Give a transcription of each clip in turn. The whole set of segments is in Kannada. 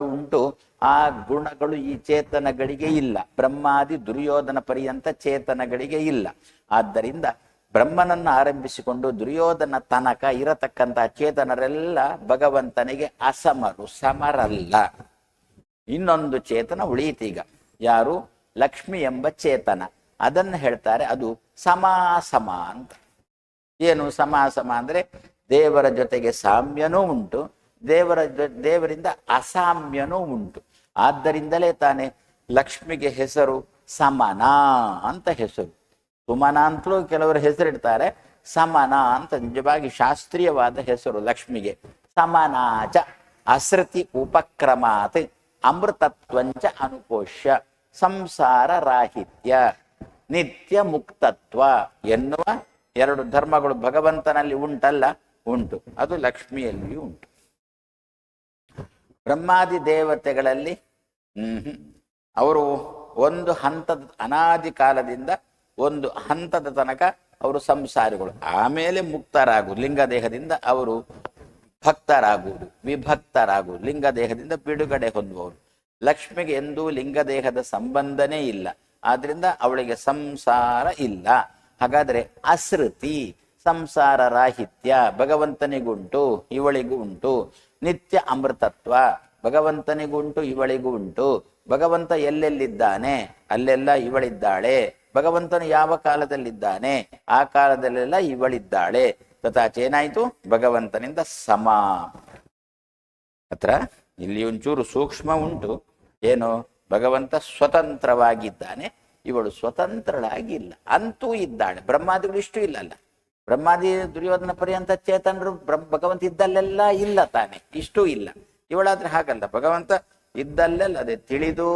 ಉಂಟು. ಆ ಗುಣಗಳು ಈ ಚೇತನಗಳಿಗೆ ಇಲ್ಲ. ಬ್ರಹ್ಮಾದಿ ದುರ್ಯೋಧನ ಪರ್ಯಂತ ಚೇತನಗಳಿಗೆ ಇಲ್ಲ. ಆದ್ದರಿಂದ ಬ್ರಹ್ಮನನ್ನು ಆರಂಭಿಸಿಕೊಂಡು ದುರ್ಯೋಧನ ತನಕ ಇರತಕ್ಕಂತಹ ಚೇತನರೆಲ್ಲ ಭಗವಂತನಿಗೆ ಅಸಮರು, ಸಮರಲ್ಲ. ಇನ್ನೊಂದು ಚೇತನ ಉಳಿಯಿತೀಗ ಯಾರು? ಲಕ್ಷ್ಮಿ ಎಂಬ ಚೇತನ. ಅದನ್ನು ಹೇಳ್ತಾರೆ ಅದು ಸಮಾಸಮ ಅಂತ. ಏನು ಸಮಾಸಮ ಅಂದ್ರೆ ದೇವರ ಜೊತೆಗೆ ಸಾಮ್ಯನೂ ಉಂಟು. ದೇವರ, ದೇವರಿಂದ ಅಸಾಮ್ಯನೂ ಉಂಟು. ಆದ್ದರಿಂದಲೇ ತಾನೆ ಲಕ್ಷ್ಮಿಗೆ ಹೆಸರು ಸಮನ ಅಂತ ಹೆಸರು. ಸುಮನ ಅಂತಲೂ ಕೆಲವರು ಹೆಸರಿಡ್ತಾರೆ, ಸಮನ ಅಂತ ನಿಜವಾಗಿ ಶಾಸ್ತ್ರೀಯವಾದ ಹೆಸರು ಲಕ್ಷ್ಮಿಗೆ. ಸಮನಾಚ ಅಸೃತಿ ಉಪಕ್ರಮಾತ್ ಅಮೃತತ್ವಂಚ ಅನುಪೋಷ್ಯ ಸಂಸಾರ ರಾಹಿತ್ಯ ನಿತ್ಯ ಮುಕ್ತತ್ವ ಎನ್ನುವ ಎರಡು ಧರ್ಮಗಳು ಭಗವಂತನಲ್ಲಿ ಉಂಟಲ್ಲ, ಉಂಟು. ಅದು ಲಕ್ಷ್ಮಿಯಲ್ಲಿಯೂ ಉಂಟು. ಬ್ರಹ್ಮಾದಿ ದೇವತೆಗಳಲ್ಲಿ ಅವರು ಒಂದು ಹಂತದ ಅನಾದಿ ಕಾಲದಿಂದ ಒಂದು ಹಂತದ ತನಕ ಅವರು ಸಂಸಾರಿಗಳು. ಆಮೇಲೆ ಮುಕ್ತರಾಗುವುದು ಲಿಂಗ ದೇಹದಿಂದ ಅವರು ಭಕ್ತರಾಗುವುದು, ವಿಭಕ್ತರಾಗುವುದು ಲಿಂಗ ದೇಹದಿಂದ ಬಿಡುಗಡೆ ಹೊಂದುವವರು. ಲಕ್ಷ್ಮಿಗೆ ಎಂದೂ ಲಿಂಗ ದೇಹದ ಸಂಬಂಧನೇ ಇಲ್ಲ. ಆದ್ರಿಂದ ಅವಳಿಗೆ ಸಂಸಾರ ಇಲ್ಲ. ಹಾಗಾದ್ರೆ ಅಸೃತಿ, ಸಂಸಾರ ರಾಹಿತ್ಯ, ಭಗವಂತನಿಗುಂಟು ಇವಳಿಗೂ ಉಂಟು ನಿತ್ಯ ಅಮೃತತ್ವ. ಭಗವಂತನಿಗುಂಟು ಇವಳಿಗೂ ಉಂಟು ಭಗವಂತ ಎಲ್ಲೆಲ್ಲಿದ್ದಾನೆ? ಅಲ್ಲೆಲ್ಲ ಇವಳಿದ್ದಾಳೆ. ಭಗವಂತನು ಯಾವ ಕಾಲದಲ್ಲಿದ್ದಾನೆ? ಆ ಕಾಲದಲ್ಲೆಲ್ಲ ಇವಳಿದ್ದಾಳೆ. ತಥಾಚ ಏನಾಯ್ತು ಭಗವಂತನಿಂದ ಸಮ. ಹತ್ರ ಇಲ್ಲಿ ಒಂಚೂರು ಸೂಕ್ಷ್ಮ ಉಂಟು. ಏನು? ಭಗವಂತ ಸ್ವತಂತ್ರವಾಗಿದ್ದಾನೆ. ಇವಳು ಸ್ವತಂತ್ರಳಾಗಿಲ್ಲ. ಅಂತೂ ಇದ್ದಾಳೆ. ಬ್ರಹ್ಮಾದಿಗಳು ಇಷ್ಟು ಇಲ್ಲಲ್ಲ. ಬ್ರಹ್ಮಾದಿ ದುರ್ಯೋಧನ ಪರ್ಯಂತ ಚೇತನರು ಬ್ರಹ್ಮ ಭಗವಂತ ಇದ್ದಲ್ಲೆಲ್ಲ ಇಲ್ಲ ತಾನೆ. ಇಷ್ಟು ಇಲ್ಲ. ಇವಳಾದ್ರೆ ಹಾಗಲ್ಲ. ಭಗವಂತ ಇದ್ದಲ್ಲೆಲ್ಲ ಅದೇ ತಿಳಿದು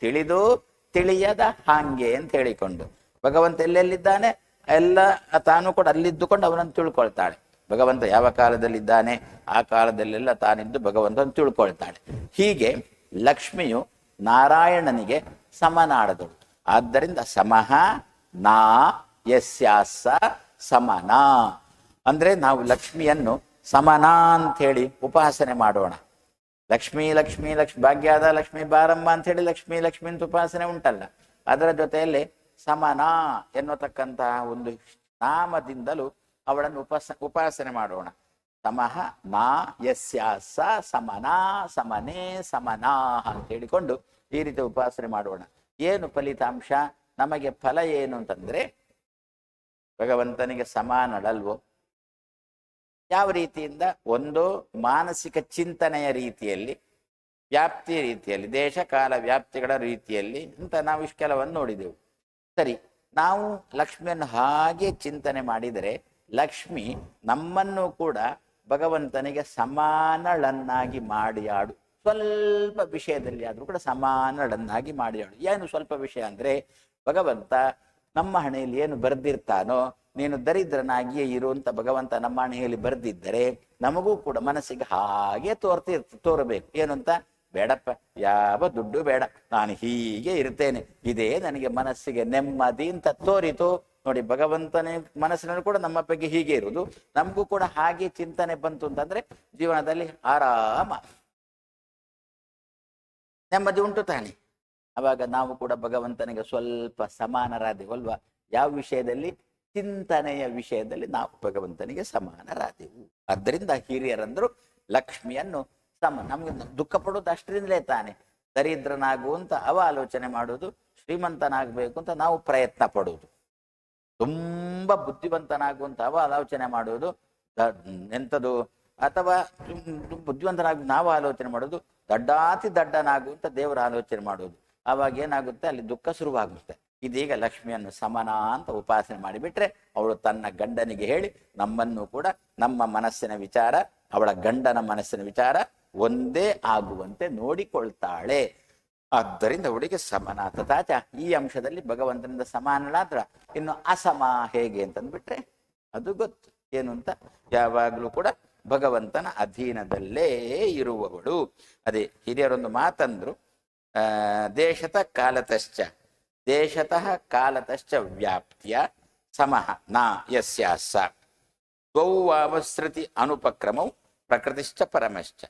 ತಿಳಿದು, ತಿಳಿಯದ ಹಾಂಗೆ ಅಂತ ಹೇಳಿಕೊಂಡು. ಭಗವಂತ ಎಲ್ಲೆಲ್ಲಿದ್ದಾನೆ? ಎಲ್ಲ ತಾನು ಕೂಡ ಅಲ್ಲಿದ್ದುಕೊಂಡು ಅವನನ್ನು ತಿಳ್ಕೊಳ್ತಾಳೆ. ಭಗವಂತ ಯಾವ ಕಾಲದಲ್ಲಿದ್ದಾನೆ? ಆ ಕಾಲದಲ್ಲೆಲ್ಲ ತಾನಿದ್ದು ಭಗವಂತನ ತಿಳ್ಕೊಳ್ತಾಳೆ. ಹೀಗೆ ಲಕ್ಷ್ಮಿಯು ನಾರಾಯಣನಿಗೆ ಸಮನಾಡದಳು ಆದ್ದರಿಂದ ಸಮಹ ನಾ ಯಸ್ಯಾಸ ಸಮನ. ಅಂದ್ರೆ ನಾವು ಲಕ್ಷ್ಮಿಯನ್ನು ಸಮನ ಅಂಥೇಳಿ ಉಪಾಸನೆ ಮಾಡೋಣ. ಲಕ್ಷ್ಮೀ ಲಕ್ಷ್ಮೀ, ಲಕ್ಷ್ಮಿ, ಭಾಗ್ಯದ ಲಕ್ಷ್ಮೀ ಬಾರಮ್ಮ ಅಂತ ಹೇಳಿ ಲಕ್ಷ್ಮೀ, ಲಕ್ಷ್ಮಿ ಅಂತ ಉಪಾಸನೆ ಉಂಟಲ್ಲ. ಅದರ ಜೊತೆಯಲ್ಲಿ ಸಮಾನ ಎನ್ನುತಕ್ಕಂತಹ ಒಂದು ನಾಮದಿಂದಲೂ ಅವಳನ್ನು ಉಪಾಸ, ಉಪಾಸನೆ ಮಾಡೋಣ. ಸಮಹ ನಾ ಯಸ್ಯಾಸ ಸಮನ ಸಮನೇ ಸಮನಾ ಅಂತ ಹೇಳಿಕೊಂಡು ಈ ರೀತಿ ಉಪಾಸನೆ ಮಾಡೋಣ. ಏನು ಫಲಿತಾಂಶ? ನಮಗೆ ಫಲ ಏನು ಅಂತಂದ್ರೆ ಭಗವಂತನಿಗೆ ಸಮಾನಳಲ್ವೋ ಯಾವ ರೀತಿಯಿಂದ? ಒಂದು ಮಾನಸಿಕ ಚಿಂತನೆಯ ರೀತಿಯಲ್ಲಿ, ವ್ಯಾಪ್ತಿ ರೀತಿಯಲ್ಲಿ, ದೇಶ, ಕಾಲ, ವ್ಯಾಪ್ತಿಗಳ ರೀತಿಯಲ್ಲಿ ಅಂತ ನಾವು ಇಷ್ಟೆಲ್ಲವನ್ನು ನೋಡಿದೆವು. ಸರಿ, ನಾವು ಲಕ್ಷ್ಮಿಯನ್ನು ಹಾಗೆ ಚಿಂತನೆ ಮಾಡಿದರೆ ಲಕ್ಷ್ಮಿ ನಮ್ಮನ್ನು ಕೂಡ ಭಗವಂತನಿಗೆ ಸಮಾನಳನ್ನಾಗಿ ಮಾಡಿಯಾಡು. ಸ್ವಲ್ಪ ವಿಷಯದಲ್ಲಿ ಆದರೂ ಕೂಡ ಸಮಾನಳನ್ನಾಗಿ ಮಾಡಿಯಾಡು. ಏನು ಸ್ವಲ್ಪ ವಿಷಯ ಅಂದರೆ ಭಗವಂತ ನಮ್ಮ ಹಣೆಯಲ್ಲಿ ಏನು ಬರೆದಿರ್ತಾನೋ, ನೀನು ದರಿದ್ರನಾಗಿಯೇ ಇರುವಂತ ಭಗವಂತ ನಮ್ಮ ಹಣೆಯಲ್ಲಿ ಬರೆದಿದ್ದರೆ ನಮಗೂ ಕೂಡ ಮನಸ್ಸಿಗೆ ಹಾಗೆ ತೋರ್ತಿರ್ ತೋರಬೇಕು. ಏನು ಅಂತ? ಬೇಡಪ್ಪ, ಯಾವ ದುಡ್ಡು ಬೇಡ. ನಾನು ಹೀಗೆ ಇರ್ತೇನೆ. ಇದೇ ನನಗೆ ಮನಸ್ಸಿಗೆ ನೆಮ್ಮದಿ ಅಂತ ತೋರಿತು. ನೋಡಿ, ಭಗವಂತನೇ ಮನಸ್ಸಿನಲ್ಲಿ ಕೂಡ ನಮ್ಮ ಬಗ್ಗೆ ಹೀಗೆ ಇರುವುದು. ನಮಗೂ ಕೂಡ ಹಾಗೆ ಚಿಂತನೆ ಬಂತು ಅಂತಂದ್ರೆ ಜೀವನದಲ್ಲಿ ಆರಾಮ. ನೆಮ್ಮದಿ ಉಂಟು ತಾನೆ. ಅವಾಗ ನಾವು ಕೂಡ ಭಗವಂತನಿಗೆ ಸ್ವಲ್ಪ ಸಮಾನರಾದೆವಲ್ವಾ ಯಾವ ವಿಷಯದಲ್ಲಿ? ಚಿಂತನೆಯ ವಿಷಯದಲ್ಲಿ ನಾವು ಭಗವಂತನಿಗೆ ಸಮಾನರಾದೆವು. ಆದ್ದರಿಂದ ಹಿರಿಯರಂದ್ರು ಲಕ್ಷ್ಮಿಯನ್ನು ಸಮ ನಮ್ಗೆ ದುಃಖ ಪಡೋದು ಅಷ್ಟರಿಂದಲೇ ತಾನೆ. ದರಿದ್ರನಾಗು ಅಂತ ಅವ ಆಲೋಚನೆ ಮಾಡೋದು ಶ್ರೀಮಂತನಾಗಬೇಕು ಅಂತ ನಾವು ಪ್ರಯತ್ನ ಪಡೋದು ತುಂಬಾ ಬುದ್ಧಿವಂತನಾಗುವಂತ ಅವ ಆಲೋಚನೆ ಮಾಡೋದು ಎಂಥದು ಅಥವಾ ಬುದ್ಧಿವಂತನಾಗಿ ನಾವು ಆಲೋಚನೆ ಮಾಡೋದು ದಡ್ಡಾತಿ ದಡ್ಡನಾಗುವಂತ ದೇವರ ಆಲೋಚನೆ ಮಾಡೋದು ಆವಾಗ ಏನಾಗುತ್ತೆ? ಅಲ್ಲಿ ದುಃಖ ಶುರುವಾಗುತ್ತೆ. ಇದೀಗ ಲಕ್ಷ್ಮಿಯನ್ನು ಸಮನ ಅಂತ ಉಪಾಸನೆ ಮಾಡಿಬಿಟ್ರೆ ಅವಳು ತನ್ನ ಗಂಡನಿಗೆ ಹೇಳಿ, ನಮ್ಮನ್ನು ಕೂಡ ನಮ್ಮ ಮನಸ್ಸಿನ ವಿಚಾರ, ಅವಳ ಗಂಡನ ಮನಸ್ಸಿನ ವಿಚಾರ ಒಂದೇ ಆಗುವಂತೆ ನೋಡಿಕೊಳ್ತಾಳೆ. ಆದ್ದರಿಂದ ಅವಳಿಗೆ ಸಮನ ತಥಾಚ. ಈ ಅಂಶದಲ್ಲಿ ಭಗವಂತನಿಂದ ಸಮಾನಳಾದ್ರ ಇನ್ನು ಅಸಮ ಹೇಗೆ ಅಂತಂದ್ಬಿಟ್ರೆ ಅದು ಗೊತ್ತು. ಏನು ಅಂತ? ಯಾವಾಗಲೂ ಕೂಡ ಭಗವಂತನ ಅಧೀನದಲ್ಲೇ ಇರುವವಳು. ಅದೇ ಹಿರಿಯರೊಂದು ಮಾತಂದ್ರು ದೇಶತ ಕಾಲತಶ್ಚ. ದೇಶತಃ ಕಾಲತಶ್ಚ ವ್ಯಾಪ್ತಿಯ ಸಮಃ ನಾ ಯಸ್ಯಾಸ ದ್ವೌ ಅವಸೃತಿ ಅನುಪಕ್ರಮೌ ಪ್ರಕೃತಿಶ್ಚ ಪರಮಶ್ಚ.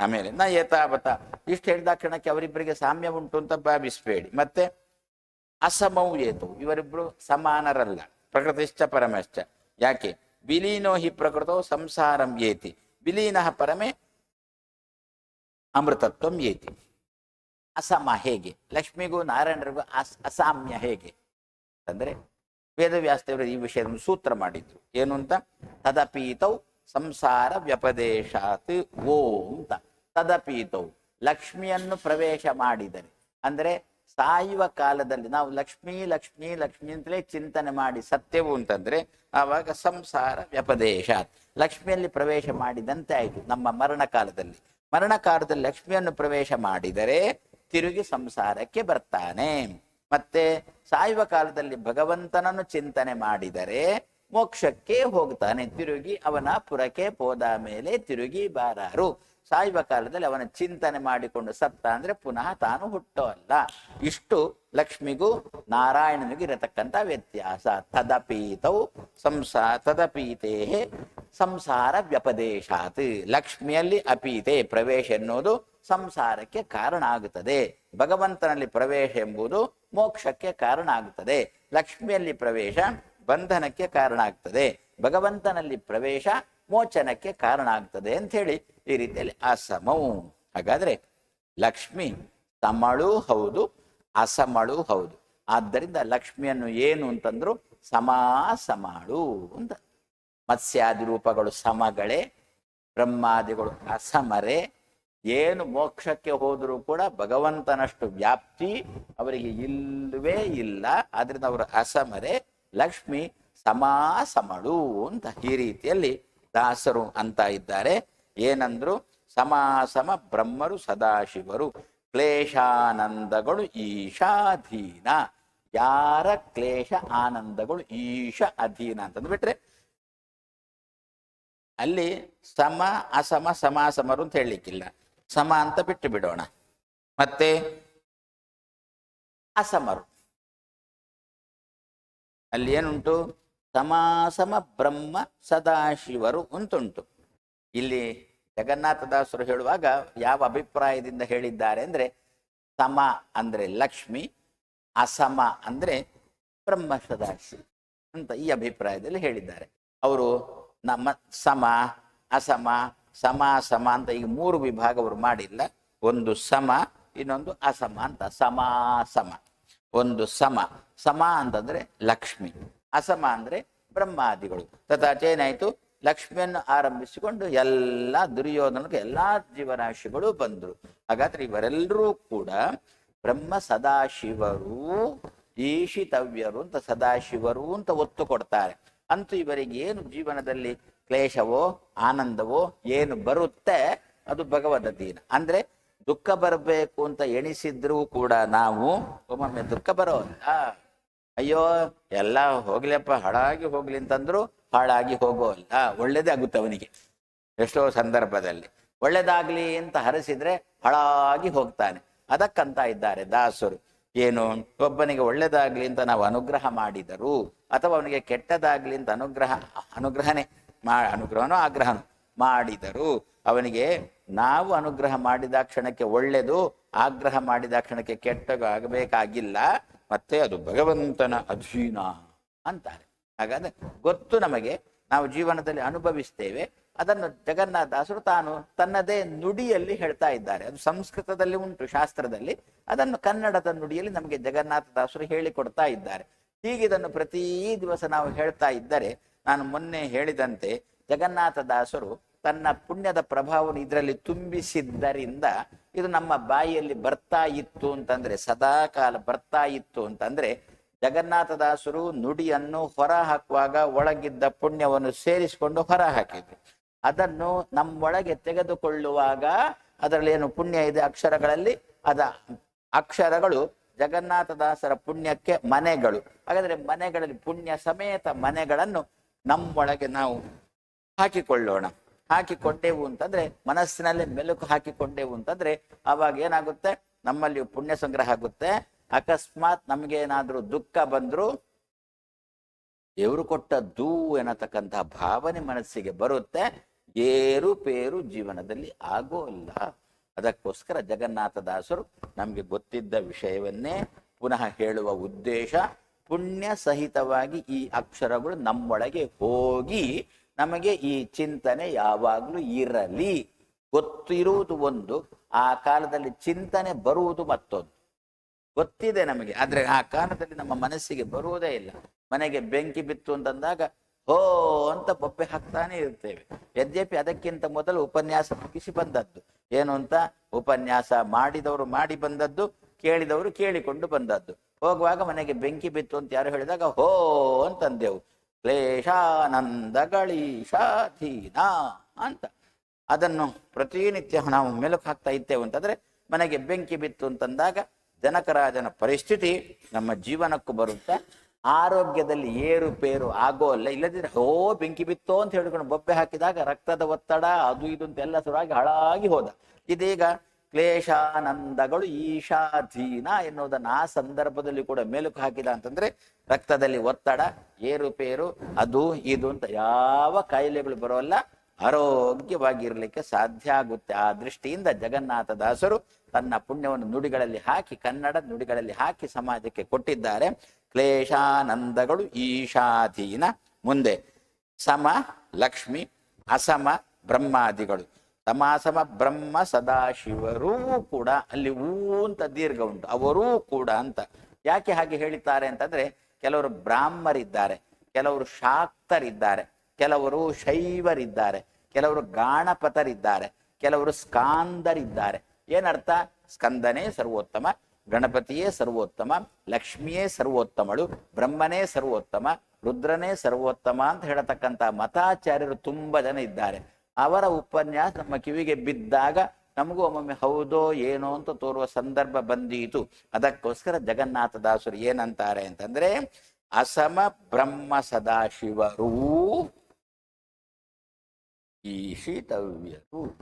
ಆಮೇಲೆ ನ ಯಥಾವತ. ಇಷ್ಟು ಹೇಳಿದ ಕ್ಷಣಕ್ಕೆ ಅವರಿಬ್ಬರಿಗೆ ಸಾಮ್ಯ ಉಂಟು ಅಂತ ಭಾವಿಸಬೇಡಿ. ಮತ್ತೆ ಅಸಮೌ ಏತು, ಇವರಿಬ್ರು ಸಮಾನರಲ್ಲ. ಪ್ರಕೃತಿಶ್ಚ ಪರಮಶ್ಚ. ಯಾಕೆ? ವಿಲೀನೋ ಹಿ ಪ್ರಕೃತೋ ಸಂಸಾರಂ ಏತಿ. ವಿಲೀನ ಪರಮೆ ಅಮೃತತ್ವಂ ಏತಿ. ಅಸಮ ಹೇಗೆ? ಲಕ್ಷ್ಮಿಗೂ ನಾರಾಯಣರಿಗೂ ಅಸ್, ಅಸಾಮ್ಯ ಹೇಗೆ? ಅಂದರೆ ವೇದವ್ಯಾಸದೇವರು ಈ ವಿಷಯವನ್ನು ಸೂತ್ರ ಮಾಡಿದ್ರು. ಏನು ಅಂತ? ತದಪೀತೌ ಸಂಸಾರ ವ್ಯಪದೇಶಾತ್ ಓ ಅಂತ. ತದಪೀತೌ ಲಕ್ಷ್ಮಿಯನ್ನು ಪ್ರವೇಶ ಮಾಡಿದರೆ. ಅಂದರೆ ಸಾಯುವ ಕಾಲದಲ್ಲಿ ನಾವು ಲಕ್ಷ್ಮೀ ಲಕ್ಷ್ಮೀ, ಲಕ್ಷ್ಮಿ ಅಂತಲೇ ಚಿಂತನೆ ಮಾಡಿ ಸತ್ಯವು ಅಂತಂದ್ರೆ ಆವಾಗ ಸಂಸಾರ ವ್ಯಪದೇಶಾತ್. ಲಕ್ಷ್ಮಿಯಲ್ಲಿ ಪ್ರವೇಶ ಮಾಡಿದಂತೆ ಆಯಿತು ನಮ್ಮ ಮರಣ ಕಾಲದಲ್ಲಿ. ಮರಣ ಕಾಲದಲ್ಲಿ ಲಕ್ಷ್ಮಿಯನ್ನು ಪ್ರವೇಶ ಮಾಡಿದರೆ ತಿರುಗಿ ಸಂಸಾರಕ್ಕೆ ಬರ್ತಾನೆ. ಮತ್ತೆ ಸಾಯುವ ಕಾಲದಲ್ಲಿ ಭಗವಂತನನ್ನು ಚಿಂತನೆ ಮಾಡಿದರೆ ಮೋಕ್ಷಕ್ಕೆ ಹೋಗ್ತಾನೆ. ತಿರುಗಿ ಅವನ ಪುರಕ್ಕೆ ಹೋದ ಮೇಲೆ ತಿರುಗಿ ಬಾರಾರು. ಸಾಯುವ ಕಾಲದಲ್ಲಿ ಅವನ ಚಿಂತನೆ ಮಾಡಿಕೊಂಡು ಸತ್ತ ಅಂದ್ರೆ ಪುನಃ ತಾನು ಹುಟ್ಟೋಲ್ಲ. ಇಷ್ಟು ಲಕ್ಷ್ಮಿಗೂ ನಾರಾಯಣನಿಗೂ ಇರತಕ್ಕಂತ ವ್ಯತ್ಯಾಸ. ತದಪೀತೌ ಸಂಸಾ ತದಪೀತೇ ಸಂಸಾರ ವ್ಯಪದೇಶಾತ್. ಲಕ್ಷ್ಮಿಯಲ್ಲಿ ಅಪೀತೆ, ಪ್ರವೇಶ ಎನ್ನುವುದು ಸಂಸಾರಕ್ಕೆ ಕಾರಣ ಆಗುತ್ತದೆ. ಭಗವಂತನಲ್ಲಿ ಪ್ರವೇಶ ಎಂಬುದು ಮೋಕ್ಷಕ್ಕೆ ಕಾರಣ ಆಗುತ್ತದೆ. ಲಕ್ಷ್ಮಿಯಲ್ಲಿ ಪ್ರವೇಶ ಬಂಧನಕ್ಕೆ ಕಾರಣ ಆಗ್ತದೆ. ಭಗವಂತನಲ್ಲಿ ಪ್ರವೇಶ ಮೋಚನಕ್ಕೆ ಕಾರಣ ಆಗ್ತದೆ ಅಂತ ಹೇಳಿ ಈ ರೀತಿಯಲ್ಲಿ ಅಸಮವು ಹಾಗಾದ್ರೆ ಲಕ್ಷ್ಮಿ ಸಮಳೂ ಹೌದು, ಅಸಮಳು ಹೌದು. ಆದ್ದರಿಂದ ಲಕ್ಷ್ಮಿಯನ್ನು ಏನು ಅಂತಂದ್ರು ಸಮಾಸಮಾಳು ಅಂತ. ಮತ್ಸ್ಯಾದಿ ರೂಪಗಳು ಸಮಗಳೇ, ಬ್ರಹ್ಮಾದಿಗಳು ಅಸಮರೆ. ಏನು ಮೋಕ್ಷಕ್ಕೆ ಹೋದರೂ ಕೂಡ ಭಗವಂತನಷ್ಟು ವ್ಯಾಪ್ತಿ ಅವರಿಗೆ ಇಲ್ಲವೇ ಇಲ್ಲ. ಆದ್ರಿಂದ ಅವರು ಅಸಮರೆ, ಲಕ್ಷ್ಮಿ ಸಮಾಸಮಳು ಅಂತ ಈ ರೀತಿಯಲ್ಲಿ ದಾಸರು ಅಂತ ಇದ್ದಾರೆ. ಏನಂದ್ರು ಸಮಾಸಮ ಬ್ರಹ್ಮರು ಸದಾಶಿವರು ಕ್ಲೇಶಾನಂದಗಳು ಈಶಾಧೀನ. ಯಾರ ಕ್ಲೇಶ ಆನಂದಗಳು ಈಶ ಅಧೀನ ಅಂತಂದು ಬಿಟ್ರೆ ಅಲ್ಲಿ ಸಮ ಅಸಮ ಸಮಾಸಮರು ಅಂತ ಹೇಳಲಿಕ್ಕಿಲ್ಲ. ಸಮ ಅಂತ ಬಿಟ್ಟು ಬಿಡೋಣ. ಮತ್ತೆ ಅಸಮರು. ಅಲ್ಲಿ ಏನುಂಟು? ಸಮಾಸಮ ಬ್ರಹ್ಮ ಸದಾಶಿವರು ಅಂತುಂಟು. ಇಲ್ಲಿ ಜಗನ್ನಾಥದಾಸರು ಹೇಳುವಾಗ ಯಾವ ಅಭಿಪ್ರಾಯದಿಂದ ಹೇಳಿದ್ದಾರೆ ಅಂದ್ರೆ ಸಮ ಅಂದ್ರೆ ಲಕ್ಷ್ಮಿ, ಅಸಮ ಅಂದ್ರೆ ಬ್ರಹ್ಮ ಸದಾಶಿ ಅಂತ ಈ ಅಭಿಪ್ರಾಯದಲ್ಲಿ ಹೇಳಿದ್ದಾರೆ. ಅವರು ನಮ್ಮ ಸಮ, ಅಸಮ ಸಮ ಸಮ ಅಂತ ಈ ಮೂರು ವಿಭಾಗ ಅವರು ಮಾಡಿಲ್ಲ. ಒಂದು ಸಮ, ಇನ್ನೊಂದು ಅಸಮ ಅಂತ ಸಮ ಸಮ ಒಂದು ಸಮ ಸಮ ಅಂತಂದ್ರೆ ಲಕ್ಷ್ಮಿ, ಅಸಮ ಅಂದ್ರೆ ಬ್ರಹ್ಮಾದಿಗಳು. ತಥಾಚ ಏನಾಯ್ತು ಲಕ್ಷ್ಮಿಯನ್ನು ಆರಂಭಿಸಿಕೊಂಡು ಎಲ್ಲ ದುರ್ಯೋಧನಕ್ಕೆ ಎಲ್ಲಾ ಜೀವರಾಶಿಗಳು ಬಂದರು. ಹಾಗಾದ್ರೆ ಇವರೆಲ್ಲರೂ ಕೂಡ ಬ್ರಹ್ಮ ಸದಾಶಿವರು, ಈಶಿತವ್ಯರು ಅಂತ ಸದಾಶಿವರು ಅಂತ ಒತ್ತು ಕೊಡ್ತಾರೆ. ಅಂತೂ ಇವರಿಗೆ ಏನು ಜೀವನದಲ್ಲಿ ಕ್ಲೇಶವೋ, ಆನಂದವೋ ಏನು ಬರುತ್ತೆ, ಅದು ಭಗವದಧೀನ ಅಂದ್ರೆ ದುಃಖ ಬರಬೇಕು ಅಂತ ಎಣಿಸಿದ್ರೂ ಕೂಡ ನಾವು, ಒಮ್ಮೊಮ್ಮೆ ದುಃಖ ಬರೋಲ್ಲ. ಅಯ್ಯೋ, ಎಲ್ಲ ಹೋಗ್ಲಿಯಪ್ಪ ಹಾಳಾಗಿ ಹೋಗ್ಲಿ ಅಂತಂದ್ರು ಹಾಳಾಗಿ ಹೋಗೋಲ್ಲ ಒಳ್ಳೇದೇ ಆಗುತ್ತೆ ಅವನಿಗೆ. ಎಷ್ಟೋ ಸಂದರ್ಭದಲ್ಲಿ. ಒಳ್ಳೇದಾಗ್ಲಿ ಅಂತ ಹರಿಸಿದ್ರೆ ಹಾಳಾಗಿ ಹೋಗ್ತಾನೆ. ಅದಕ್ಕಂತ ಇದ್ದಾರೆ ದಾಸರು. ಏನು? ಒಬ್ಬನಿಗೆ ಒಳ್ಳೇದಾಗ್ಲಿ ಅಂತ ನಾವು ಅನುಗ್ರಹ ಮಾಡಿದರು, ಅಥವಾ ಅವನಿಗೆ ಕೆಟ್ಟದಾಗ್ಲಿ ಅಂತ ಅನುಗ್ರಹ, ಅನುಗ್ರಹನೇ, ಮಾ, ಅನುಗ್ರಹನೋ ಆಗ್ರಹನೋ ಮಾಡಿದರು, ಅವನಿಗೆ ನಾವು ಅನುಗ್ರಹ ಮಾಡಿದ ಕ್ಷಣಕ್ಕೆ ಒಳ್ಳೆದು, ಆಗ್ರಹ ಮಾಡಿದ ಕ್ಷಣಕ್ಕೆ ಕೆಟ್ಟ ಆಗಬೇಕಾಗಿಲ್ಲ. ಮತ್ತೆ ಅದು ಭಗವಂತನ ಅಧೀನ ಅಂತಾರೆ. ಹಾಗಾದ್ರೆ ಗೊತ್ತು ನಮಗೆ, ನಾವು ಜೀವನದಲ್ಲಿ ಅನುಭವಿಸ್ತೇವೆ, ಅದನ್ನು ಜಗನ್ನಾಥಾಸರು ತಾನು ತನ್ನದೇ ನುಡಿಯಲ್ಲಿ ಹೇಳ್ತಾ ಇದ್ದಾರೆ. ಅದು ಸಂಸ್ಕೃತದಲ್ಲಿ ಉಂಟು, ಶಾಸ್ತ್ರದಲ್ಲಿ. ಅದನ್ನು ಕನ್ನಡದ ನುಡಿಯಲ್ಲಿ ನಮಗೆ ಜಗನ್ನಾಥದಾಸರು ಹೇಳಿಕೊಡ್ತಾ ಇದ್ದಾರೆ. ಹೀಗೆ ಇದನ್ನು ಪ್ರತಿ ದಿವಸ ನಾವು ಹೇಳ್ತಾ ಇದ್ದರೆ, ನಾನು ಮೊನ್ನೆ ಹೇಳಿದಂತೆ ಜಗನ್ನಾಥದಾಸರು ತನ್ನ ಪುಣ್ಯದ ಪ್ರಭಾವವನ್ನು ಇದರಲ್ಲಿ ತುಂಬಿಸಿದ್ದರಿಂದ ಇದು ನಮ್ಮ ಬಾಯಿಯಲ್ಲಿ ಬರ್ತಾ ಇತ್ತು ಅಂತಂದ್ರೆ, ಸದಾಕಾಲ ಬರ್ತಾ ಇತ್ತು ಅಂತಂದ್ರೆ ಜಗನ್ನಾಥದಾಸರು ನುಡಿಯನ್ನು ಹೊರ ಹಾಕುವಾಗ ಒಳಗಿದ್ದ ಪುಣ್ಯವನ್ನು ಸೇರಿಸಿಕೊಂಡು ಹೊರ ಹಾಕಿದ್ರು. ಅದನ್ನು ನಮ್ಮೊಳಗೆ ತೆಗೆದುಕೊಳ್ಳುವಾಗ ಅದರಲ್ಲಿ ಏನು ಪುಣ್ಯ ಇದೆ ಅಕ್ಷರಗಳಲ್ಲಿ? ಅದ ಅಕ್ಷರಗಳು ಜಗನ್ನಾಥದಾಸರ ಪುಣ್ಯಕ್ಕೆ ಮನೆಗಳು. ಹಾಗಾದ್ರೆ ಮನೆಗಳಲ್ಲಿ ಪುಣ್ಯ ಸಮೇತ ಮನೆಗಳನ್ನು ನಮ್ಮೊಳಗೆ ನಾವು ಹಾಕಿಕೊಳ್ಳೋಣ. ಹಾಕಿಕೊಂಡೆವು ಅಂತಂದ್ರೆ ಮನಸ್ಸಿನಲ್ಲಿ ಮೆಲುಕು ಹಾಕಿಕೊಂಡೆವು ಅಂತಂದ್ರೆ ಅವಾಗ ಏನಾಗುತ್ತೆ? ನಮ್ಮಲ್ಲಿ ಪುಣ್ಯ ಸಂಗ್ರಹ ಆಗುತ್ತೆ. ಅಕಸ್ಮಾತ್ ನಮ್ಗೆ ಏನಾದ್ರೂ ದುಃಖ ಬಂದ್ರು ದೇವರು ಕೊಟ್ಟದ್ದು ಎನ್ನತಕ್ಕಂತಹ ಭಾವನೆ ಮನಸ್ಸಿಗೆ ಬರುತ್ತೆ. ಏರು ಪೇರು ಜೀವನದಲ್ಲಿ ಆಗೋಲ್ಲ ಅದಕ್ಕೋಸ್ಕರ ಜಗನ್ನಾಥದಾಸರು ನಮಗೆ ಗೊತ್ತಿದ್ದ ವಿಷಯವನ್ನೇ ಪುನಃ ಹೇಳುವ ಉದ್ದೇಶ ಪುಣ್ಯ ಸಹಿತವಾಗಿ ಈ ಅಕ್ಷರಗಳು ನಮ್ಮೊಳಗೆ ಹೋಗಿ ನಮಗೆ ಈ ಚಿಂತನೆ ಯಾವಾಗಲೂ ಇರಲಿ. ಗೊತ್ತಿರುವುದು ಒಂದು, ಆ ಕಾಲದಲ್ಲಿ ಚಿಂತನೆ ಬರುವುದು ಮತ್ತೊಂದು. ಗೊತ್ತಿದೆ ನಮಗೆ. ಆದ್ರೆ ಆ ಕಾರಣದಲ್ಲಿ ನಮ್ಮ ಮನಸ್ಸಿಗೆ ಬರುವುದೇ ಇಲ್ಲ. ಮನೆಗೆ ಬೆಂಕಿ ಬಿತ್ತು ಅಂತಂದಾಗ, ಹೋ ಅಂತ ಬೊಬ್ಬೆ ಹಾಕ್ತಾನೆ ಇರ್ತೇವೆ. ಯದ್ಯಪಿ ಅದಕ್ಕಿಂತ ಮೊದಲು ಉಪನ್ಯಾಸ ಮುಗಿಸಿ ಬಂದದ್ದು. ಏನು ಅಂತ? ಉಪನ್ಯಾಸ ಮಾಡಿದವರು ಮಾಡಿ ಬಂದದ್ದು, ಕೇಳಿದವರು ಕೇಳಿಕೊಂಡು ಬಂದದ್ದು. ಹೋಗುವಾಗ ಮನೆಗೆ ಬೆಂಕಿ ಬಿತ್ತು ಅಂತ ಯಾರು ಹೇಳಿದಾಗ, ಹೋ ಅಂತಂದೆವು. ಕ್ಲೇಶಾನಂದಗಳೀಶಾಧೀನ ಅಂತ. ಅದನ್ನು ಪ್ರತಿನಿತ್ಯ ನಾವು ಮೆಲುಕು ಹಾಕ್ತಾ ಇದ್ದೇವೆ ಅಂತಂದ್ರೆ, ಮನೆಗೆ ಬೆಂಕಿ ಬಿತ್ತು ಅಂತಂದಾಗ ಜನಕರಾಜನ ಪರಿಸ್ಥಿತಿ ನಮ್ಮ ಜೀವನಕ್ಕೂ ಬರುತ್ತೆ. ಆರೋಗ್ಯದಲ್ಲಿ ಏರುಪೇರು ಆಗೋಲ್ಲ ಇಲ್ಲದಿದ್ರೆ ಹೋ ಬೆಂಕಿ ಬಿತ್ತೋ ಅಂತ ಹೇಳ್ಕೊಂಡು ಬೊಬ್ಬೆ ಹಾಕಿದಾಗ ರಕ್ತದ ಒತ್ತಡ ಅದು ಇದು ಅಂತ ಎಲ್ಲ ಸುರಾಗಿ ಹಾಳಾಗಿ ಹೋದ. ಇದೀಗ ಕ್ಲೇಶಾನಂದಗಳು ಈಶಾಧೀನ ಎನ್ನುವುದನ್ನು ಆ ಸಂದರ್ಭದಲ್ಲಿ ಕೂಡ ಮೇಲುಕು ಹಾಕಿದ ಅಂತಂದ್ರೆ ರಕ್ತದಲ್ಲಿ ಒತ್ತಡ ಏರುಪೇರು ಅದು, ಇದು ಅಂತ ಯಾವ ಕಾಯಿಲೆಗಳು ಬರೋಲ್ಲ. ಆರೋಗ್ಯವಾಗಿರ್ಲಿಕ್ಕೆ ಸಾಧ್ಯ ಆಗುತ್ತೆ. ಆ ದೃಷ್ಟಿಯಿಂದ ಜಗನ್ನಾಥ ದಾಸರು ತನ್ನ ಪುಣ್ಯವನ್ನು ನುಡಿಗಳಲ್ಲಿ ಹಾಕಿ, ಕನ್ನಡ ನುಡಿಗಳಲ್ಲಿ ಹಾಕಿ ಸಮಾಜಕ್ಕೆ ಕೊಟ್ಟಿದ್ದಾರೆ. ಕ್ಲೇಶಾನಂದಗಳು ಈಶಾಧೀನ. ಮುಂದೆ ಸಮ, ಲಕ್ಷ್ಮಿ, ಅಸಮ, ಬ್ರಹ್ಮಾದಿಗಳು. ತಮಾಸಮ ಬ್ರಹ್ಮ, ಸದಾಶಿವರೂ ಕೂಡ ಅಲ್ಲಿ ಊ ಅಂತ ದೀರ್ಘ ಉಂಟು. ಅವರೂ ಕೂಡ ಅಂತ. ಯಾಕೆ ಹಾಗೆ ಹೇಳಿದ್ದಾರೆ ಅಂತಂದ್ರೆ, ಕೆಲವರು ಬ್ರಾಹ್ಮರಿದ್ದಾರೆ, ಕೆಲವರು ಶಾಕ್ತರಿದ್ದಾರೆ. ಕೆಲವರು ಶೈವರಿದ್ದಾರೆ, ಕೆಲವರು ಗಾಣಪತರಿದ್ದಾರೆ, ಕೆಲವರು ಸ್ಕಾಂದರಿದ್ದಾರೆ. ಏನರ್ಥ? ಸ್ಕಂದನೇ ಸರ್ವೋತ್ತಮ, ಗಣಪತಿಯೇ ಸರ್ವೋತ್ತಮ, ಲಕ್ಷ್ಮಿಯೇ ಸರ್ವೋತ್ತಮಳು, ಬ್ರಹ್ಮನೇ ಸರ್ವೋತ್ತಮ, ರುದ್ರನೇ ಸರ್ವೋತ್ತಮ ಅಂತ ಹೇಳತಕ್ಕಂಥ ಮತಾಚಾರ್ಯರು ತುಂಬ ಜನ ಇದ್ದಾರೆ. ಅವರ ಉಪನ್ಯಾಸ ನಮ್ಮ ಕಿವಿಗೆ ಬಿದ್ದಾಗ ನಮಗೂ ಒಮ್ಮೊಮ್ಮೆ ಹೌದೋ ಏನೋ ಅಂತ ತೋರುವ ಸಂದರ್ಭ ಬಂದೀತು. ಅದಕ್ಕೋಸ್ಕರ ಜಗನ್ನಾಥದಾಸರು ಏನಂತಾರೆ ಅಂತಂದ್ರೆ, ಅಸಮ ಬ್ರಹ್ಮ ಸದಾಶಿವರೂ ಈಶಿತವ್ಯರು.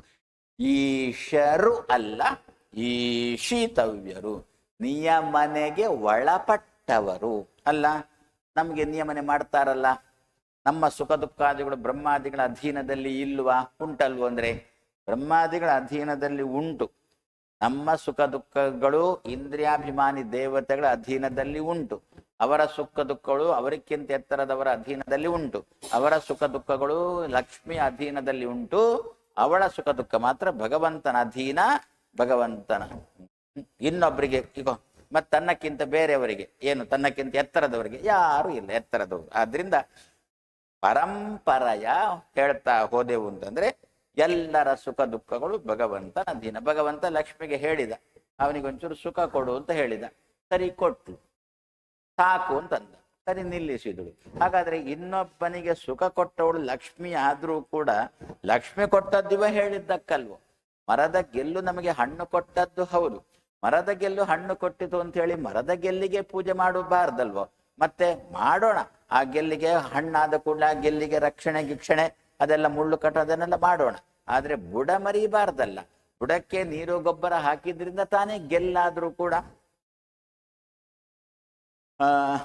ಈಶರು ಅಲ್ಲ, ಈಶಿತವ್ಯರು. ನಿಯಮನೆಗೆ ಒಳಪಟ್ಟವರು ಅಲ್ಲ. ನಮಗೆ ನಿಯಮನೆ ಮಾಡ್ತಾರಲ್ಲ. ನಮ್ಮ ಸುಖ ದುಃಖಾದಿಗಳು ಬ್ರಹ್ಮಾದಿಗಳ ಅಧೀನದಲ್ಲಿ ಇಲ್ವಾ? ಉಂಟಲ್ವ ಅಂದ್ರೆ? ಬ್ರಹ್ಮಾದಿಗಳ ಅಧೀನದಲ್ಲಿ ಉಂಟು. ನಮ್ಮ ಸುಖ ದುಃಖಗಳು ಇಂದ್ರಿಯಾಭಿಮಾನಿ ದೇವತೆಗಳ ಅಧೀನದಲ್ಲಿ ಉಂಟು. ಅವರ ಸುಖ ದುಃಖಗಳು ಅವರಿಕ್ಕಿಂತ ಎತ್ತರದವರ ಅಧೀನದಲ್ಲಿ ಉಂಟು. ಅವರ ಸುಖ ದುಃಖಗಳು ಲಕ್ಷ್ಮಿ ಅಧೀನದಲ್ಲಿ ಉಂಟು. ಅವಳ ಸುಖ ದುಃಖ ಮಾತ್ರ ಭಗವಂತನ ಅಧೀನ ಭಗವಂತನ. ಇನ್ನೊಬ್ಬರಿಗೆ ಈಗ ಮತ್ತೆ ತನ್ನಕ್ಕಿಂತ ಬೇರೆಯವರಿಗೆ, ಏನು, ತನ್ನಕ್ಕಿಂತ ಎತ್ತರದವರಿಗೆ, ಯಾರು ಇಲ್ಲ ಎತ್ತರದವರು. ಆದ್ರಿಂದ ಪರಂಪರೆಯ ಹೇಳ್ತಾ ಹೋದೆವು ಅಂತಂದ್ರೆ ಎಲ್ಲರ ಸುಖ ದುಃಖಗಳು ಭಗವಂತನ ದಿನ ಭಗವಂತ ಲಕ್ಷ್ಮಿಗೆ ಹೇಳಿದ, ಅವನಿಗೊಂಚೂರು ಸುಖ ಕೊಡು ಅಂತ ಹೇಳಿದ. ಸರಿ, ಕೊಟ್ಟು. ಸಾಕು ಅಂತಂದ. ಸರಿ, ನಿಲ್ಲಿಸಿದಳು. ಹಾಗಾದ್ರೆ ಇನ್ನೊಬ್ಬನಿಗೆ ಸುಖ ಕೊಟ್ಟವಳು ಲಕ್ಷ್ಮಿ ಆದ್ರೂ ಕೂಡ ಲಕ್ಷ್ಮಿ ಕೊಟ್ಟದ್ದಿವ ಹೇಳಿದ್ದಕ್ಕಲ್ವೋ? ಮರದ ಗೆಲ್ಲು ನಮಗೆ ಹಣ್ಣು ಕೊಟ್ಟದ್ದು ಹೌದು. ಮರದ ಗೆಲ್ಲು ಹಣ್ಣು ಕೊಟ್ಟಿತು ಅಂತ ಹೇಳಿ ಮರದ ಗೆಲ್ಲಿಗೆ ಪೂಜೆ ಮಾಡಬಾರ್ದಲ್ವೋ? ಮತ್ತೆ ಮಾಡೋಣ. ಆ ಗೆಲ್ಲಿಗೆ ಹಣ್ಣಾದ ಕೂಡಲೇ ಆ ಗೆಲ್ಲಿಗೆ ರಕ್ಷಣೆ ಗಿಕ್ಷಣೆ ಅದೆಲ್ಲ ಮುಳ್ಳು ಕಟ್ಟೋದನ್ನೆಲ್ಲ ಮಾಡೋಣ. ಆದ್ರೆ ಬುಡ ಮರಿಬಾರ್ದಲ್ಲ. ಬುಡಕ್ಕೆ ನೀರು, ಗೊಬ್ಬರ ಹಾಕಿದ್ರಿಂದ ತಾನೇ ಗೆಲ್ಲಾದ್ರೂ ಕೂಡ ಆ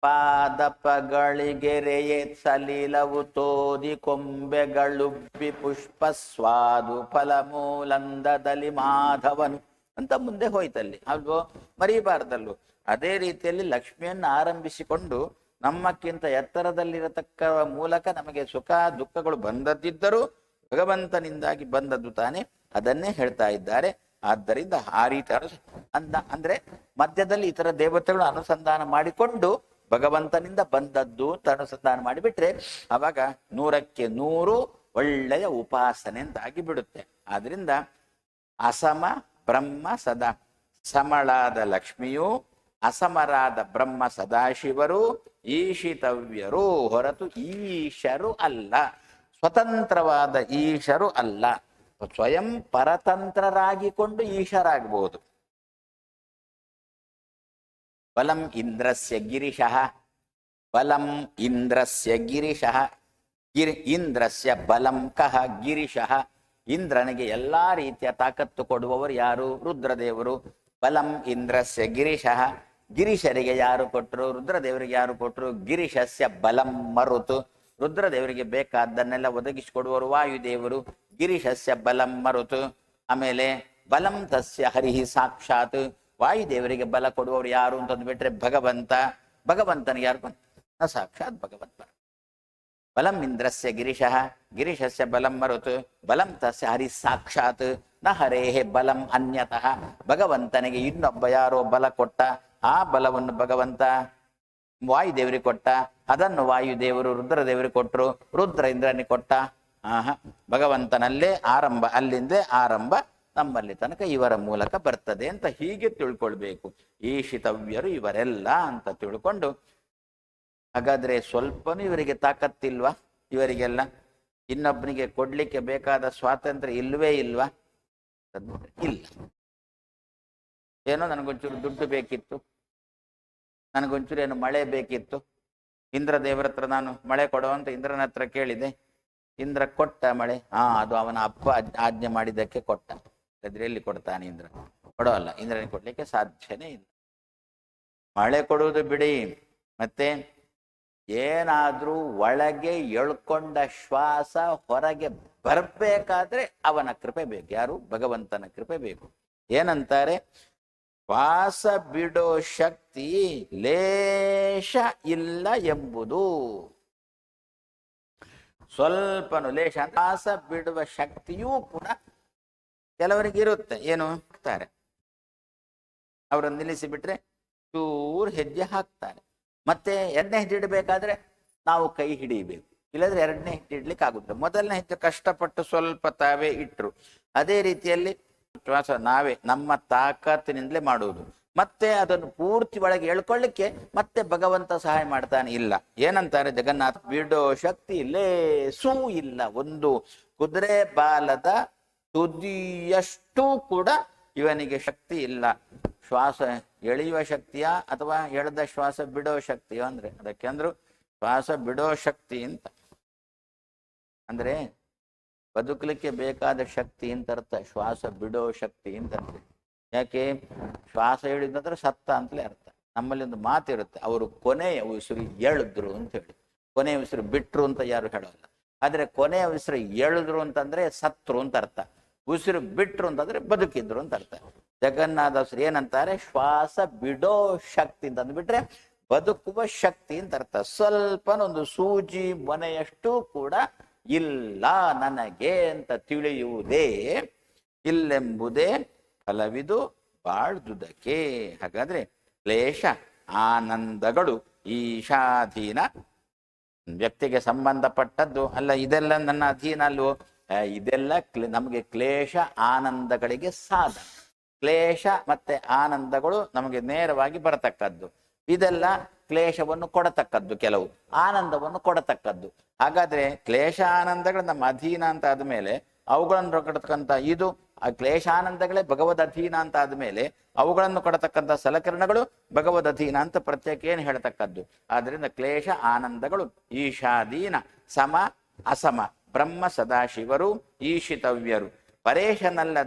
ಪಾದಪಗಳಿಗೆರೆಯೇ ಸಲೀಲವು ತೋದಿ ಕೊಂಬೆಗಳುಬ್ಬಿ ಪುಷ್ಪ ಸ್ವಾದು ಫಲಮೂಲಂದದಲ್ಲಿ ಮಾಧವನು ಅಂತ ಮುಂದೆ ಹೋಯ್ತಲ್ಲಿ. ಅಲ್ವೋ, ಮರಿಬಾರ್ದಲ್ವೋ. ಅದೇ ರೀತಿಯಲ್ಲಿ ಲಕ್ಷ್ಮಿಯನ್ನು ಆರಂಭಿಸಿಕೊಂಡು ನಮ್ಮಕ್ಕಿಂತ ಎತ್ತರದಲ್ಲಿರತಕ್ಕ ಮೂಲಕ ನಮಗೆ ಸುಖ ದುಃಖಗಳು ಬಂದದ್ದಿದ್ದರೂ ಭಗವಂತನಿಂದಾಗಿ ಬಂದದ್ದು ತಾನೇ ಅದನ್ನೇ ಹೇಳ್ತಾ ಇದ್ದಾರೆ. ಆದ್ದರಿಂದ ಆ ರೀತಿ ಅನು ಅಂದ, ಅಂದ್ರೆ ಮಧ್ಯದಲ್ಲಿ ಇತರ ದೇವತೆಗಳು ಅನುಸಂಧಾನ ಮಾಡಿಕೊಂಡು ಭಗವಂತನಿಂದ ಬಂದದ್ದು ಅಂತ ಅನುಸಂಧಾನ ಮಾಡಿಬಿಟ್ರೆ ಅವಾಗ ನೂರಕ್ಕೆ ನೂರು ಒಳ್ಳೆಯ ಉಪಾಸನೆ ಅಂತ ಆಗಿಬಿಡುತ್ತೆ. ಆದ್ರಿಂದ ಅಸಮ, ಬ್ರಹ್ಮ, ಸದಾ ಸಮಳಾದ ಲಕ್ಷ್ಮಿಯು ಅಸಮರಾದ ಬ್ರಹ್ಮ ಸದಾಶಿವರು, ಈಶಿತವ್ಯರು ಹೊರತು ಈಶರು ಅಲ್ಲ. ಸ್ವತಂತ್ರವಾದ ಈಶರು ಅಲ್ಲ. ಸ್ವಯಂ ಪರತಂತ್ರರಾಗಿಕೊಂಡು ಈಶರಾಗಬಹುದು ಬಲಂ ಇಂದ್ರಸ್ಯ ಗಿರಿಶಃ. ಬಲಂ ಇಂದ್ರಸ್ಯ ಗಿರಿಶಃ. ಗಿರಿ ಇಂದ್ರಸ್ಯ ಬಲಂ ಕಹ ಗಿರಿಶಃ. ಇಂದ್ರನಿಗೆ ಎಲ್ಲಾ ರೀತಿಯ ತಾಕತ್ತು ಕೊಡುವವರು ಯಾರು? ರುದ್ರದೇವರು. ಬಲಂ ಇಂದ್ರಸ್ಯ ಗಿರಿಶಃ. ಗಿರಿಶರಿಗೆ ಯಾರು ಕೊಟ್ಟರು ರುದ್ರದೇವರಿಗೆ ಯಾರು ಕೊಟ್ಟರು ಗಿರೀಶಸ್ಯ ಬಲಂ ಮರುತು. ರುದ್ರದೇವರಿಗೆ ಬೇಕಾದ್ದನ್ನೆಲ್ಲ ಒದಗಿಸಿಕೊಡುವರು ವಾಯುದೇವರು. ಗಿರೀಶಸ್ಯ ಬಲಂ ಮರುತು. ಆಮೇಲೆ ಬಲಂ ತಸ್ಯ ಹರಿಹಿ ಸಾಕ್ಷಾತ್. ವಾಯುದೇವರಿಗೆ ಬಲ ಕೊಡುವವರು ಯಾರು ಅಂತಂದು ಬಿಟ್ರೆ ಭಗವಂತ. ಭಗವಂತನಿಗೆ ಯಾರು ಬಂತ ಸಾಕ್ಷಾತ್ ಭಗವಂತ. ಬಲಂ ಇಂದ್ರಸ್ಯ ಗಿರಿಶಃ. ಗಿರೀಶಸ್ಯ ಬಲಂ ಮರುತು. ಬಲಂ ತಸ್ಯ ಹರಿ ಸಾಕ್ಷಾತ್. ನ ಹರೇಹೇ ಬಲಂ ಅನ್ಯತಃ. ಭಗವಂತನಿಗೆ ಇನ್ನೊಬ್ಬ ಯಾರೋ ಬಲ ಕೊಟ್ಟ. ಆ ಬಲವನ್ನು ಭಗವಂತ ವಾಯುದೇವರಿಗೆ ಕೊಟ್ಟ, ಅದನ್ನು ವಾಯುದೇವರು ರುದ್ರದೇವರಿಗೆ ಕೊಟ್ಟರು ರುದ್ರ ಇಂದ್ರನಿಗೆ ಕೊಟ್ಟ. ಆಹ, ಭಗವಂತನಲ್ಲೇ ಆರಂಭ, ಅಲ್ಲಿಂದೇ ಆರಂಭ, ನಮ್ಮಲ್ಲಿ ತನಕ ಇವರ ಮೂಲಕ ಬರ್ತದೆ ಅಂತ ಹೀಗೆ ತಿಳ್ಕೊಳ್ಬೇಕು. ಈಶಿತವ್ಯರು ಇವರೆಲ್ಲ ಅಂತ ತಿಳ್ಕೊಂಡು, ಹಾಗಾದ್ರೆ ಸ್ವಲ್ಪನೂ ಇವರಿಗೆ ತಾಕತ್ತಿಲ್ವಾ? ಇವರಿಗೆಲ್ಲ ಇನ್ನೊಬ್ಬನಿಗೆ ಕೊಡ್ಲಿಕ್ಕೆ ಬೇಕಾದ ಸ್ವಾತಂತ್ರ್ಯ ಇಲ್ವೇ ಇಲ್ವಾ? ಇಲ್ಲ. ಏನೋ ನನಗೊಂಚೂರು ದುಡ್ಡು ಬೇಕಿತ್ತು, ನನಗೊಂಚೂರು ಏನು ಮಳೆ ಬೇಕಿತ್ತು ಇಂದ್ರ ದೇವರ ಹತ್ರ ನಾನು ಮಳೆ ಕೊಡೋ ಅಂತ ಇಂದ್ರನ ಹತ್ರ ಕೇಳಿದೆ, ಇಂದ್ರ ಕೊಟ್ಟ ಮಳೆ. ಹಾ ಅದು ಅವನ ಅಪ್ಪ ಆಜ್ಞೆ ಮಾಡಿದ್ದಕ್ಕೆ ಕೊಟ್ಟ. ಅದ್ರ ಎಲ್ಲಿ ಕೊಡ್ತಾನೆ ಇಂದ್ರ? ಕೊಡೋಲ್ಲ ಇಂದ್ರನಿಗೆ ಕೊಡ್ಲಿಕ್ಕೆ ಸಾಧ್ಯನೇ ಇಲ್ಲ. ಮಳೆ ಕೊಡುವುದು ಬಿಡಿ, ಮತ್ತೆ ಏನಾದ್ರೂ ಒಳಗೆ ಎಳ್ಕೊಂಡ ಶ್ವಾಸ ಹೊರಗೆ ಬರ್ಬೇಕಾದ್ರೆ ಅವನ ಕೃಪೆ ಬೇಕು. ಯಾರು? ಭಗವಂತನ ಕೃಪೆ ಬೇಕು. ಏನಂತಾರೆ? ಶ್ವಾಸ ಬಿಡೋ ಶಕ್ತಿ ಲೇಷ ಇಲ್ಲ ಎಂಬುದು. ಸ್ವಲ್ಪನು ಲೇಷ ವಾಸ ಬಿಡುವ ಶಕ್ತಿಯೂ ಕೂಡ ಕೆಲವರಿಗೆ ಇರುತ್ತೆ. ಏನು ಹಾಕ್ತಾರೆ ಅವರನ್ನು ನಿಲ್ಲಿಸಿ ಬಿಟ್ರೆ ಚೂರು ಹೆಜ್ಜೆ ಹಾಕ್ತಾರೆ. ಮತ್ತೆ ಎರಡನೇ ಹೆಜ್ಜೆ ಇಡಬೇಕಾದ್ರೆ ನಾವು ಕೈ ಹಿಡಿಬೇಕು ಇಲ್ಲದ್ರೆ ಎರಡನೇ ಹೆಜ್ಜೆ ಇಡ್ಲಿಕ್ಕೆ ಆಗುತ್ತೆ ಮೊದಲನೇ ಹೆಜ್ಜೆ ಕಷ್ಟಪಟ್ಟು ಸ್ವಲ್ಪ ತಾವೇ ಇಟ್ರು. ಅದೇ ರೀತಿಯಲ್ಲಿ ಶ್ವಾಸ ನಾವೇ ನಮ್ಮ ತಾಕತ್ತಿನಿಂದಲೇ ಮಾಡುವುದು. ಮತ್ತೆ ಅದನ್ನು ಪೂರ್ತಿ ಒಳಗೆ ಹೇಳ್ಕೊಳ್ಳಿಕ್ಕೆ ಮತ್ತೆ ಭಗವಂತ ಸಹಾಯ ಮಾಡ್ತಾನೆ ಇಲ್ಲ. ಏನಂತಾರೆ ಜಗನ್ನಾಥ? ಬಿಡೋ ಶಕ್ತಿ ಲೇಸೂ ಇಲ್ಲ. ಒಂದು ಕುದುರೆ ಬಾಲದ ತುದಿಯಷ್ಟು ಕೂಡ ಇವನಿಗೆ ಶಕ್ತಿ ಇಲ್ಲ. ಶ್ವಾಸ ಎಳೆಯುವ ಶಕ್ತಿಯ ಅಥವಾ ಎಳೆದ ಶ್ವಾಸ ಬಿಡೋ ಶಕ್ತಿಯೋ ಅಂದ್ರೆ ಅದಕ್ಕೆ ಅಂದ್ರು ಶ್ವಾಸ ಬಿಡೋ ಶಕ್ತಿ ಅಂತ. ಅಂದ್ರೆ ಬದುಕಲಿಕ್ಕೆ ಬೇಕಾದ ಶಕ್ತಿ ಅಂತ ಅರ್ಥ. ಶ್ವಾಸ ಬಿಡೋ ಶಕ್ತಿ ಅಂತ ಅರ್ಥ. ಯಾಕೆ? ಶ್ವಾಸ ಹೇಳಿದ್ರೆ ಸತ್ತ ಅಂತಲೇ ಅರ್ಥ. ನಮ್ಮಲ್ಲಿ ಒಂದು ಮಾತಿರುತ್ತೆ. ಅವರು ಕೊನೆಯ ಉಸಿರು ಎಳೆದ್ರು ಅಂತ ಹೇಳಿ. ಕೊನೆಯ ಉಸಿರು ಬಿಟ್ರು ಅಂತ ಯಾರು ಹೇಳೋಲ್ಲ. ಆದರೆ ಕೊನೆಯ ಉಸಿರು ಎಳೆದ್ರು ಅಂತಂದ್ರೆ ಸತ್ರು ಅಂತ ಅರ್ಥ. ಉಸಿರು ಬಿಟ್ರು ಅಂತಂದ್ರೆ ಬದುಕಿದ್ರು ಅಂತ ಅರ್ಥ. ಜಗನ್ನಾಥಸ್ರು ಏನಂತಾರೆ? ಶ್ವಾಸ ಬಿಡೋ ಶಕ್ತಿ ಅಂತ ಅಂದ್ಬಿಟ್ರೆ ಬದುಕುವ ಶಕ್ತಿ ಅಂತ ಅರ್ಥ. ಸ್ವಲ್ಪನೊಂದು ಸೂಜಿ, ಮನೆಯಷ್ಟು ಕೂಡ ಇಲ್ಲ ನನಗೆ ಅಂತ ತಿಳಿಯುವುದೇ ಇಲ್ಲೆಂಬುದೇ ಫಲವಿದು ಬಾಳ್ದುದಕ್ಕೆ. ಹಾಗಾದ್ರೆ ಕ್ಲೇಶ ಆನಂದಗಳು ಈಶಾಧೀನ. ವ್ಯಕ್ತಿಗೆ ಸಂಬಂಧಪಟ್ಟದ್ದು ಅಲ್ಲ, ಇದೆಲ್ಲ ನನ್ನ ಅಧೀನ ಅಲ್ವೋ? ಇದೆಲ್ಲ ನಮಗೆ ಕ್ಲೇಶ ಆನಂದಗಳಿಗೆ ಸಾಧನ ಕ್ಲೇಶ ಮತ್ತೆ ಆನಂದಗಳು ನಮಗೆ ನೇರವಾಗಿ ಬರತಕ್ಕದ್ದು. ಇದೆಲ್ಲ ಕ್ಲೇಶವನ್ನು ಕೊಡತಕ್ಕದ್ದು ಕೆಲವು, ಆನಂದವನ್ನು ಕೊಡತಕ್ಕದ್ದು. ಹಾಗಾದ್ರೆ ಕ್ಲೇಶ ಆನಂದಗಳು ನಮ್ಮ ಅಧೀನ ಅಂತ ಆದ್ಮೇಲೆ ಅವುಗಳನ್ನು ಕೊಡತಕ್ಕಂಥ ಇದು, ಆ ಕ್ಲೇಶಾನಂದಗಳೇ ಭಗವದ್ ಅಧೀನ ಅಂತ ಆದ್ಮೇಲೆ ಅವುಗಳನ್ನು ಕೊಡತಕ್ಕಂಥ ಸಲಕರಣಗಳು ಭಗವದ್ ಅಧೀನ ಅಂತ ಪ್ರತ್ಯೇಕ ಏನು ಹೇಳತಕ್ಕದ್ದು. ಆದ್ರಿಂದ ಕ್ಲೇಶ ಆನಂದಗಳು ಈಶಾಧೀನ, ಸಮ, ಅಸಮ, ಬ್ರಹ್ಮ ಸದಾಶಿವರು, ಈಶಿತವ್ಯರು. ಪರೇಶನಲ್ಲ